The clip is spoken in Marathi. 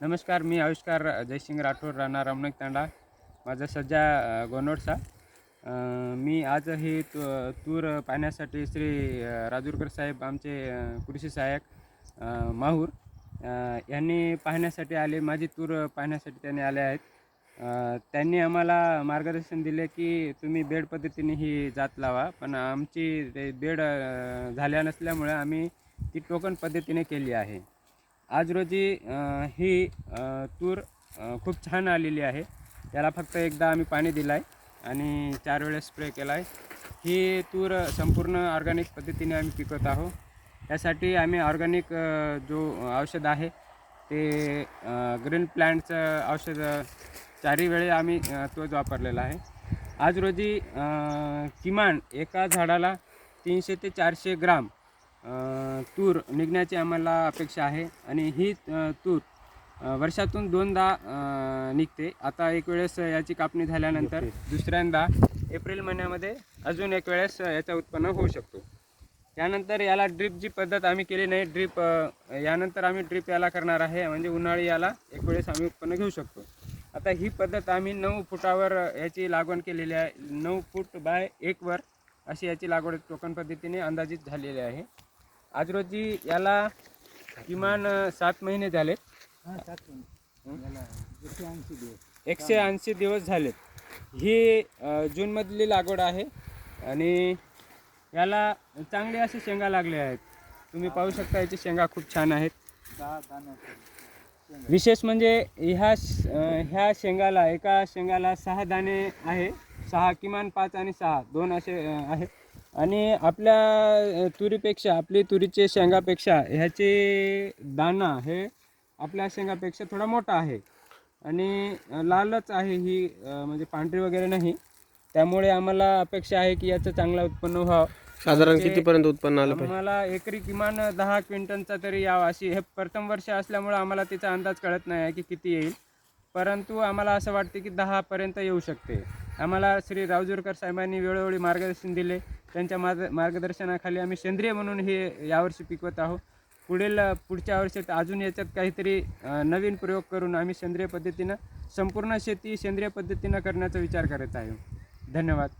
नमस्कार मी आविष्कार जयसिंग राठोड राहणार रमणक तांडा. माझा सध्या गोनोडसा मी आज हे तु तूर पाहण्यासाठी श्री राजूरकर साहेब आमचे कृषी सहाय्यक माहूर यांनी पाहण्यासाठी आले. माझी तूर पाहण्यासाठी त्यांनी आले आहेत. त्यांनी आम्हाला मार्गदर्शन दिले की तुम्ही बेड पद्धतीने ही जात लावा. पण आमची ते बेड झाल्या नसल्यामुळे आम्ही ती टोकन पद्धतीने केली आहे. आज रोजी ही तूर खूप छान आलेली आहे. त्याला फक्त एकदा आम्ही पाणी दिलं आहे आणि चार वेळेस स्प्रे केला आहे ही तूर संपूर्ण ऑर्गॅनिक पद्धतीने आम्ही पिकवत आहोत. त्यासाठी आम्ही ऑर्गॅनिक जो औषध आहे ते ग्रीन प्लॅन्टचं औषध चारही वेळे आम्ही तोच वापरलेला आहे. आज रोजी किमान एका झाडाला तीनशे ते चारशे ग्राम तूर निघण्याची आम्हाला अपेक्षा आहे आणि ही तूर वर्षातून दोनदा निघते. आता एक वेळेस याची कापणी झाल्यानंतर दुसऱ्यांदा एप्रिल महिन्यामध्ये अजून एक वेळेस याचं उत्पन्न होऊ शकतो. त्यानंतर याला ड्रीपची पद्धत आम्ही केली नाही ड्रीप यानंतर आम्ही ड्रीप याला करणार आहे म्हणजे उन्हाळी याला एक वेळेस आम्ही उत्पन्न घेऊ शकतो. आता ही पद्धत आम्ही नऊ फुटावर याची लागवड केलेली आहे. नऊ फूट बाय एक वर अशी याची लागवड टोकन पद्धतीने अंदाजित झालेली आहे. आज रोजी याला किमान सात महिने झालेत. एकशे ऐंशी दिवस. झालेत. ही जूनमधली लागवड आहे आणि याला चांगले असे शेंगा लागले आहेत. तुम्ही पाहू शकता याची शेंगा खूप छान आहेत. विशेष म्हणजे ह्या ह्या शेंगाला एका शेंगाला सहा दाणे आहे. सहा किमान पाच आणि सहा दोन असे आहेत. आणि आपल्या तुरीपेक्षा आपली तुरीचे शेंगापेक्षा ह्याचे दाणा हे आपल्या शेंगापेक्षा थोडा मोठा आहे. आणि लालच आहे ही म्हणजे पांढरी वगैरे नाही. त्यामुळे आम्हाला अपेक्षा आहे की याचं चांगलं उत्पन्न व्हावं. साधारण ते- कितीपर्यंत उत्पन्न आलं पाहिजे? आम्हाला एकरी किमान दहा क्विंटलचा तरी यावा. अशी हे प्रथम वर्ष असल्यामुळे आम्हाला त्याचा अंदाज कळत नाही आहे की किती येईल. परंतु आम्हाला असं वाटते की दहापर्यंत येऊ शकते. आम्हाला श्री रावजूरकर साहेबांनी वेळोवेळी मार्गदर्शन दिले. त्यांच्या मार्ग मार्गदर्शनाखाली आम्ही सेंद्रिय म्हणून हे यावर्षी पिकवत आहोत. पुढील पुढच्या वर्षात अजून याच्यात काहीतरी नवीन प्रयोग करून आम्ही सेंद्रिय पद्धतीनं संपूर्ण शेती सेंद्रिय पद्धतीनं करण्याचा विचार करत आहे. धन्यवाद.